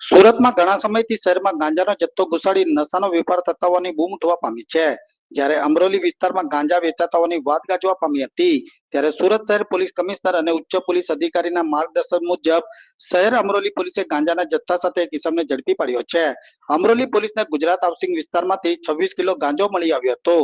સુરતમાં ઘણા સમયથી શહેરમાં ગાંજાનો જથ્થો ઘુસાડી નશાનો વેપાર થતા હોવાની બૂમ ઉઠવા પામી છે. જ્યારે અમરોલી વિસ્તારમાં ગાંજા વેચાતા હોવાની વાત ગાજવા પામી હતી, ત્યારે સુરત શહેર પોલીસ કમિશનર અને ઉચ્ચ પોલીસ અધિકારીના માર્ગદર્શન મુજબ શહેર અમરોલી પોલીસે ગાંજાના જથ્થા સાથે એક ઇસમને ઝડપી પાડ્યો છે. અમરોલી પોલીસને ગુજરાત હાઉસિંગ વિસ્તારમાંથી છવ્વીસ કિલો ગાંજો મળી આવ્યો હતો.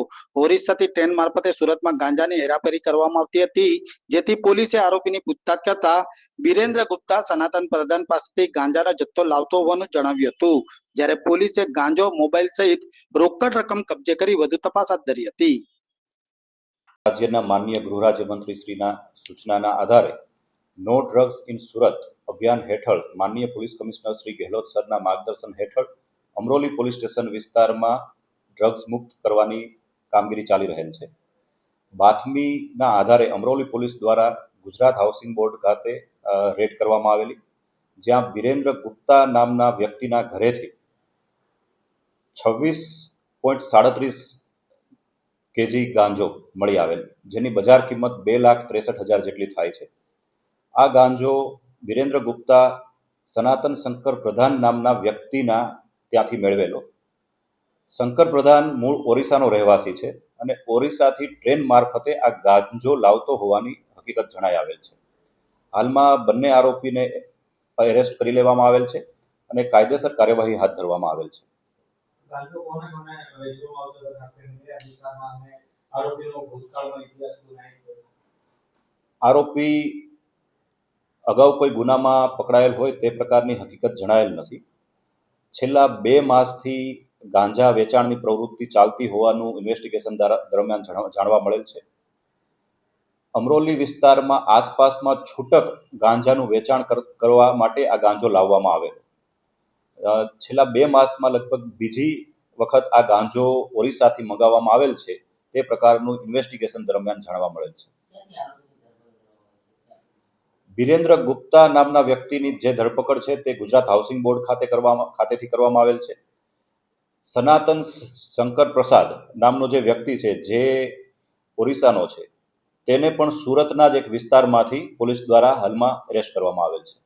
ઓરિસ્સાથી ટ્રેન મારફતે સુરતમાં ગાંજાની હેરાફેરી કરવામાં આવતી હતી, જેથી પોલીસે આરોપીની પૂછતાછ કરતા બિરેન્દ્ર ગુપ્તા સનાતન પ્રધાન પાસેથી ગાંજાનો જથ્થો લાવતો હોવાનું જણાવ્યું હતું. જ્યારે પોલીસે ગાંજો, મોબાઈલ સહિત રોકડ રકમ કબજે કરી વધુ તપાસ હાથ ધરી હતી. રાજ્યના માન્ય ગૃહ રાજ્યમંત્રી શ્રીના સૂચનાના આધારે નો ડ્રગ્સ ઇન સુરત અભિયાન હેઠળ માનનીય પોલીસ કમિશનર શ્રી ગેહલોત સરના માર્ગદર્શન હેઠળ અમરોલી પોલીસ સ્ટેશન વિસ્તારમાં ડ્રગ્સ મુક્ત કરવાની કામગીરી ચાલી રહેલ છે. બાતમીના આધારે અમરોલી પોલીસ દ્વારા ગુજરાત હાઉસિંગ બોર્ડ ખાતે રેડ કરવામાં આવેલી, જ્યાં વિરેન્દ્ર ગુપ્તા નામના વ્યક્તિના ઘરેથી છવ્વીસ પોઈન્ટ સાડત્રીસ કેજી ગાંજો મળી આવેલ, જેની બજાર કિંમત બે લાખ ત્રેસઠ હજાર જેટલી થાય છે. આ ગાંજો વિરેન્દ્ર ગુપ્તા સનાતન શંકર પ્રધાન નામના વ્યક્તિના ત્યાંથી મેળવેલો. શંકર પ્રધાન મૂળ ઓરિસ્સાનો રહેવાસી છે અને ઓરિસ્સાથી ટ્રેન મારફતે આ ગાંજો લાવતો હોવાની હકીકત જણાઈ આવેલ છે. હાલમાં બંને આરોપીને એરેસ્ટ કરી લેવામાં આવેલ છે અને કાયદેસર કાર્યવાહી હાથ ધરવામાં આવેલ છે. આરોપી અગાઉ કોઈ ગુનામાં પકડાયેલ હોય તે પ્રકારની હકીકત જણાયેલ નથી. છેલ્લા બે માસથી ગાંજા વેચાણની પ્રવૃત્તિ ચાલતી હોવાનું ઇન્વેસ્ટિગેશન દરમિયાન જાણવા મળેલ છે. અમરોલી વિસ્તારમાં આસપાસમાં છૂટક ગાંજાનું વેચાણ કર- કરવા માટે આ ગાંજો લાવવામાં આવેલો છેલ્લા બે માસમાં લગભગ બીજી વખત આ ગાંજો ઓરિસ્સાથી મંગાવવામાં આવેલ છે. તે પ્રકારનું ઇન્વેસ્ટિગેશન દરમિયાન જાણવા મળેલ છે. બિરેન્દ્ર ગુપ્તા નામના વ્યક્તિની જે ધરપકડ છે તે ગુજરાત હાઉસિંગ બોર્ડ ખાતે કરવામાં, ખાતેથી કરવામાં આવેલ છે. સનાતન શંકર પ્રસાદ નામનો જે વ્યક્તિ છે જે ઓરિસ્સાનો છે તેને પણ સુરતના જ એક વિસ્તારમાંથી પોલીસ દ્વારા હાલમાં એરેસ્ટ કરવામાં આવેલ છે.